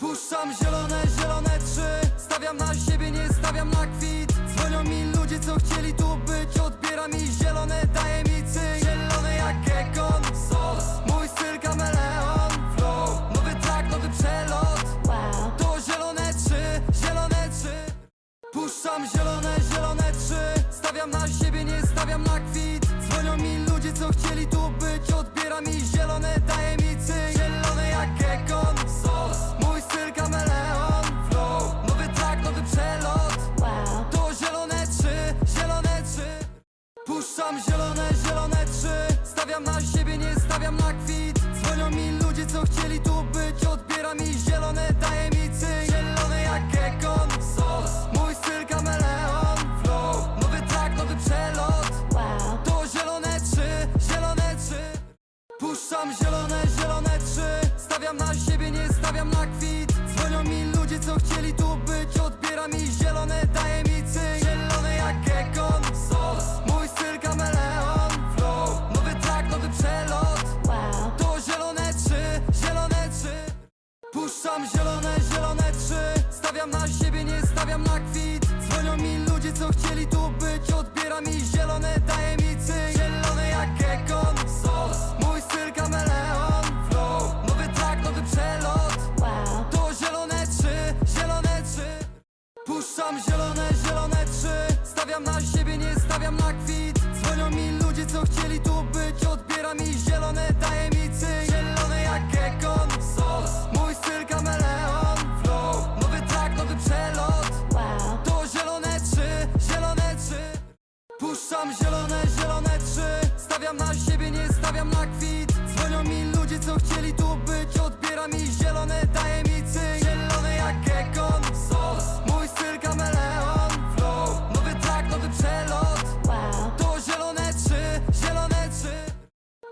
Puszczam zielone, zielone trzy. Stawiam na siebie, nie stawiam na kwit. Dzwonią mi ludzie, co chcieli tu być. Odbiera mi zielone, daje mi cyk. Zielone jak Ekon, sos. Mój styl kameleon, flow. Nowy track, nowy przelot. Wow. To zielone trzy, zielone trzy. Puszczam zielone, zielone trzy. Stawiam na siebie, nie stawiam na kwit. Dzwonią mi ludzie, co chcieli tu być. Odbiera mi zielone, daje mi Puszczam zielone, zielone trzy. Stawiam na siebie, nie stawiam na kwit. Dzwonią mi ludzie, co chcieli tu być. Odbiera mi zielone, daje mi cyk. Zielone jak Ekon, sos. Mój styl kameleon, flow. Nowy track, nowy przelot. Wow. To zielone trzy, zielone trzy. Puszczam zielone, zielone trzy. Stawiam na siebie, nie stawiam na kwit. Dzwonią mi ludzie, co chcieli tu być. Odbiera mi zielone, daje mi stawiam na kwit. Dzwonią mi ludzie, co chcieli tu być. Odbiera mi zielone, daje mi cyk. Zielone jak Ekon, sos. Mój styl kameleon, flow. Nowy track, nowy przelot. Wow. To zielone trzy, zielone trzy. Puszczam zielone, zielone trzy. Stawiam na siebie, nie stawiam na kwit. Dzwonią mi ludzie, co chcieli stawiam na kwit. Dzwonią mi ludzie, co chcieli tu być. Odbiera mi zielone, daje mi cyk. Zielone jak Ekon, sos. Mój styl kameleon, flow. Nowy track, nowy przelot. Wow. To zielone trzy, zielone trzy.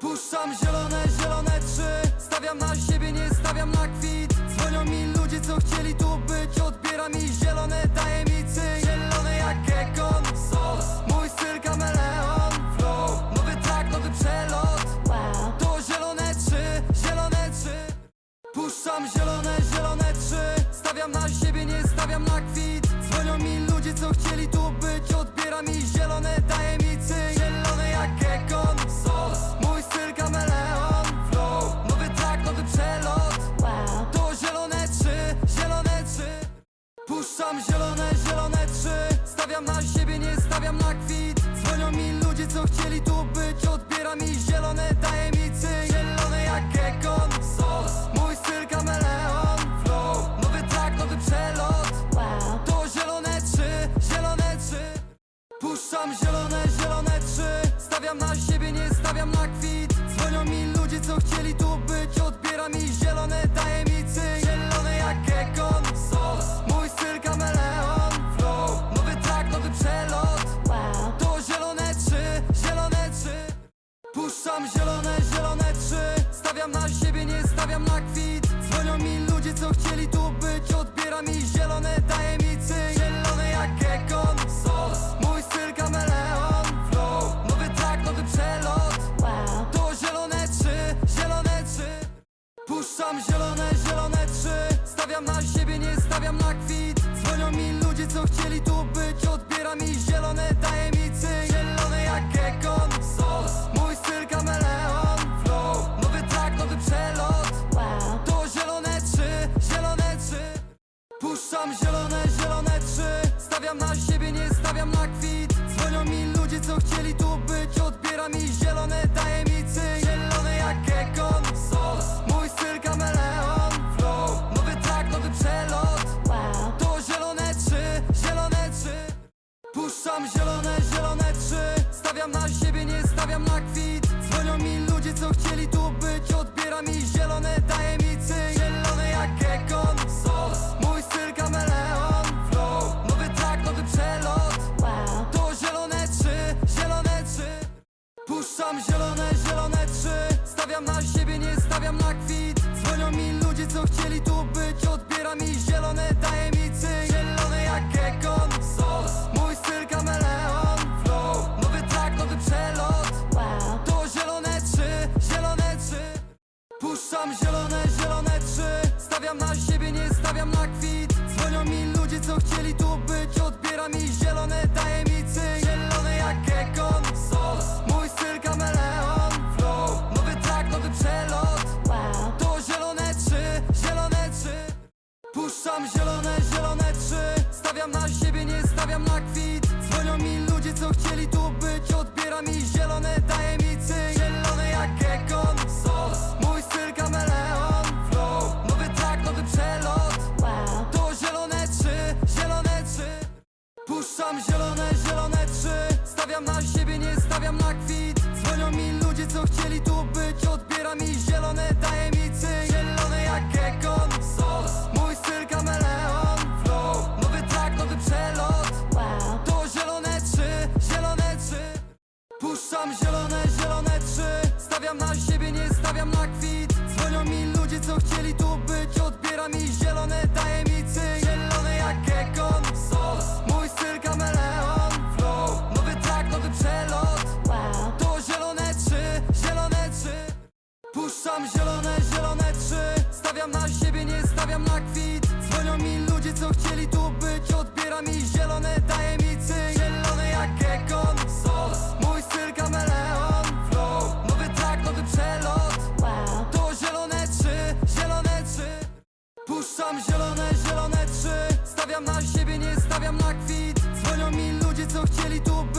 Puszczam zielone, zielone trzy. Stawiam na siebie, nie stawiam na kwit. Dzwonią mi ludzie, co chcieli tu być. Odbiera mi zielone, daje Stawiam na siebie, nie stawiam na kwit. Dzwonią mi ludzie, co chcieli tu być. Odbiera mi zielone, daje mi cyk. Zielone jak Ekon, sos. Mój styl kameleon, flow. Nowy track, nowy przelot. Wow. To zielone trzy, zielone trzy. Puszczam zielone, zielone trzy. Stawiam na siebie, nie stawiam na kwit. Dzwonią mi ludzie, co chcieli tu być chcieli tu być stawiam na kwit. Dzwonią mi ludzie, co chcieli tu być. Odbiera mi zielone, daje mi cyk. Zielone jak Ekon, sos. Mój styl kameleon, flow. Nowy track, nowy przelot. Wow. To zielone trzy, zielone trzy. Puszczam zielone, zielone trzy. Stawiam na siebie, nie stawiam na kwit. Dzwonią mi ludzie, co chcieli tu być. Odbiera mi zielone, daje mi Puszczam zielone, zielone trzy. Stawiam na siebie, nie stawiam na kwit. Dzwonią mi ludzie, co chcieli tu być. Odbiera mi zielone, daje mi cyk. Zielone jak Ekon, sos. Mój styl kameleon, flow. Nowy track, nowy przelot. Wow. To zielone trzy, zielone trzy. Puszczam zielone, zielone trzy. Stawiam na siebie, nie stawiam na kwit. Dzwonią mi ludzie, co chcieli tu być. Odbiera mi zielone, daje mi cyk. Zielone jak gekon, sos styl kameleon, flow. Nowy track, nowy przelot. Wow. To zielone trzy, zielone trzy. Puszczam zielone, zielone trzy. Stawiam na siebie, nie stawiam na kwit. Dzwonią mi ludzie, co chcieli tu być. Odbiera mi zielone, daje mi cyk. Zielone jak gekon, sos. Mój styl kameleon, flow. Nowy track, nowy przelot. Wow. To zielone trzy, zielone trzy. Puszczam zielone chcieli tu być Odbiera mi zielone, daje mi cyk Zielone jak gekon, sos Mój styl kameleon, flow Nowy track, nowy przelot. To zielone trzy, zielone trzy. Puszczam zielone, zielone trzy. Stawiam na siebie, nie stawiam na kwit. Dzwonią mi ludzie, co chcieli tu być. Odbiera mi zielone, daje mi Puszczam zielone, zielone trzy. Stawiam na siebie, nie stawiam na kwit. Dzwonią mi ludzie, co chcieli tu być. Odbiera mi zielone, daje mi cyk. Zielone jak gekon, sos. Mój styl kameleon, flow Nowy track, nowy przelot. Wow. To zielone trzy, zielone trzy. Puszczam zielone, zielone trzy. Stawiam na siebie, nie stawiam na kwit. Dzwonią mi ludzie, co chcieli tu być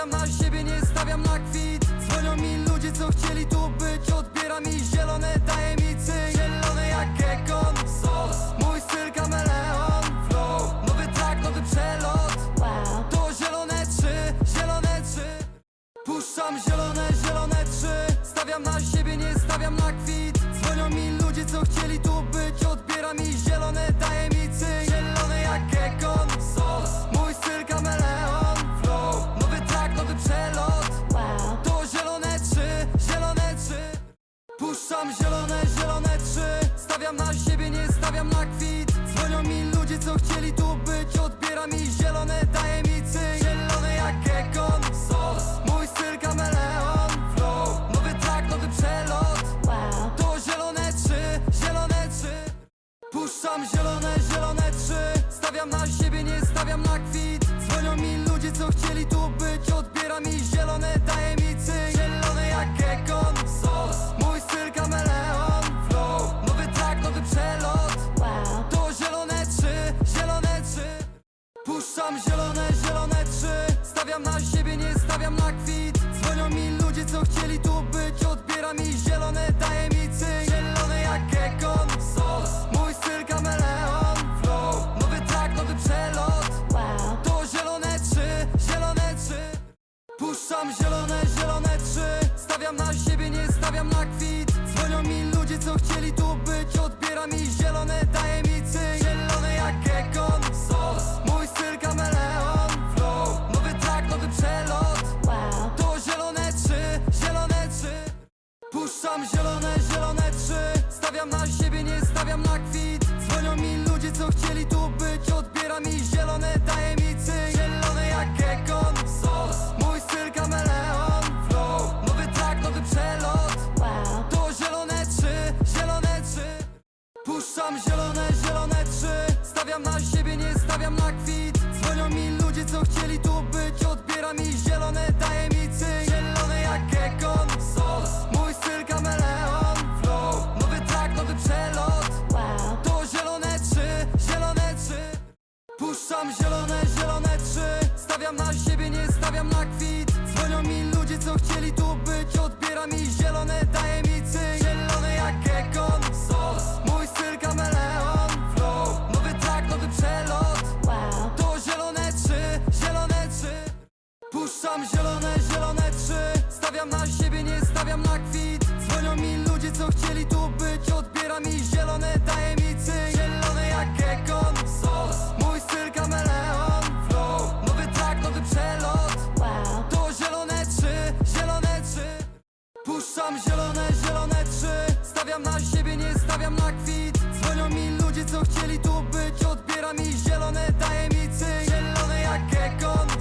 Stawiam na siebie, nie stawiam na kwit. Dzwonią mi ludzie, co chcieli tu stawiam na kwit. Dzwonią mi ludzie, co chcieli tu być. Odbiera mi zielone, daje mi cyk. Zielone jak gekon, sos. Mój styl kameleon, flow. Nowy track, nowy przelot. Wow. To zielone trzy, zielone trzy. Puszczam zielone, zielone trzy. Stawiam na siebie, nie stawiam na kwit. Dzwonią mi ludzie, co chcieli tu być. Odbiera mi nami zielone tajemnicy zielone jak gekon Sos Mój styl kameleon. Flow Nowy track, nowy przelot. Wow. To zielone trzy, zielone trzy. Puszczam zielone, zielone trzy. Stawiam na siebie, nie stawiam na kwit. Dzwonią mi ludzie, co chcieli tu być. Odbieram mi zielone tajemnicy zielone jak gekon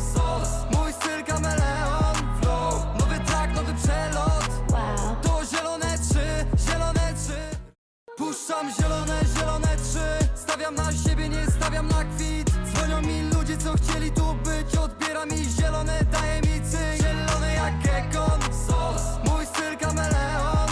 Puszczam zielone, zielone trzy. Stawiam na siebie, nie stawiam na kwit. Dzwonią mi ludzie, co chcieli tu być. Odbiera mi zielone, daje mi cynk Zielony jak gekon, sos. Mój styl kameleon.